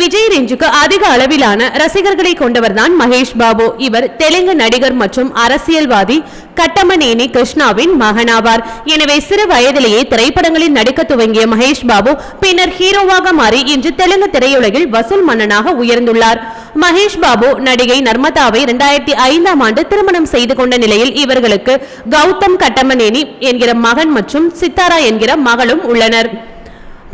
விஜய் ரேஞ்சுக்கு அதிக அளவிலான ரசிகர்களை கொண்டவர்தான் மகேஷ் பாபு. இவர் தெலுங்கு நடிகர் மற்றும் அரசியல்வாதி கட்டமநேனி கிருஷ்ணாவின் மகனாவார். எனவே சிறு வயதிலேயே திரைப்படங்களில் நடிக்க துவங்கிய மகேஷ் பாபு பின்னர் ஹீரோவாக மாறி இன்று தெலுங்கு திரையுலகில் வசூல் மன்னனாக உயர்ந்துள்ளார். மகேஷ் பாபு நடிகை நர்மதாவை இரண்டாயிரத்தி ஐந்தாம் ஆண்டு திருமணம் செய்து கொண்ட நிலையில் இவர்களுக்கு கௌதம் கட்டமநேனி என்கிற மகன் மற்றும் சித்தாரா என்கிற மகளும் உள்ளனர்.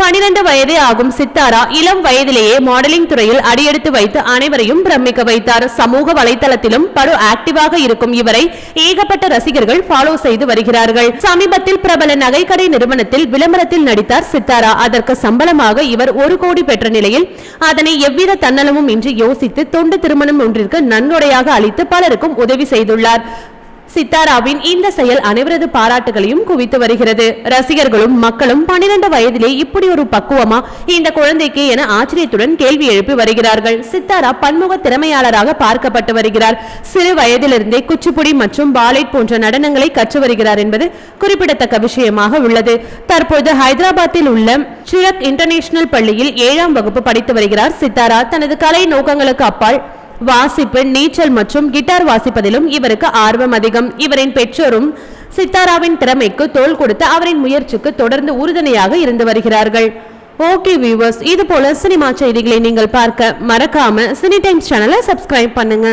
பனிரெண்டு வயதே ஆகும் சித்தாரா இளம் வயதிலேயே மாடலிங் துறையில் அடியெடுத்து வைத்து அனைவரையும் பிரமிக்க வைத்தார். சமூக வலைதளத்திலும் படு ஆக்டிவாக இருக்கும் இவரை ஏகப்பட்ட ரசிகர்கள் ஃபாலோ செய்து வருகிறார்கள். சமீபத்தில் பிரபல நகைக்கடை நிறுவனத்தில் விளம்பரத்தில் நடித்தார் சித்தாரா. அதற்கு சம்பளமாக இவர் ஒரு கோடி பெற்ற நிலையில் அதனை எவ்வித தன்னலமும் இன்றி யோசித்து தொண்டு திருமணம் ஒன்றிற்கு நன்கொடையாக அளித்து பலருக்கும் உதவி செய்துள்ளார். சித்தாராவின் இந்த செயல் அனைவரது பாராட்டுகளையும் குவித்து வருகிறது. ரசிகர்களும் மக்களும் பன்னிரண்டு வயதிலே இப்படி ஒரு பக்குவமா இந்த குழந்தைக்கு என ஆச்சரியத்துடன் கேள்வி எழுப்பி வருகிறார்கள். சித்தாரா பன்முக திறமையாளராக பார்க்கப்பட்டு வருகிறார். சிறு வயதிலிருந்தே குச்சிப்புடி மற்றும் பாலைட் போன்ற நடனங்களை கற்று வருகிறார் என்பது குறிப்பிடத்தக்க விஷயமாக உள்ளது. தற்போது ஹைதராபாத்தில் உள்ள சிரக் இன்டர்நேஷனல் பள்ளியில் ஏழாம் வகுப்பு படித்து வருகிறார். சித்தாரா தனது கலை நோக்கங்களுக்கு அப்பால் வாசிப்பு நீச்சல் மற்றும் கிட்டார் வாசிப்பதிலும் இவருக்கு ஆர்வம் அதிகம். இவரின் பெற்றோரும் சித்தாராவின் திறமைக்கு தோள் கொடுத்து அவரின் முயற்சிக்கு தொடர்ந்து உறுதுணையாக இருந்து வருகிறார்கள். ஓகே வியூவர்ஸ் இது போல சினிமா செய்திகளை நீங்கள் பார்க்க மறக்காம சினி டைம்ஸ் சேனலை சப்ஸ்கிரைப் பண்ணுங்க.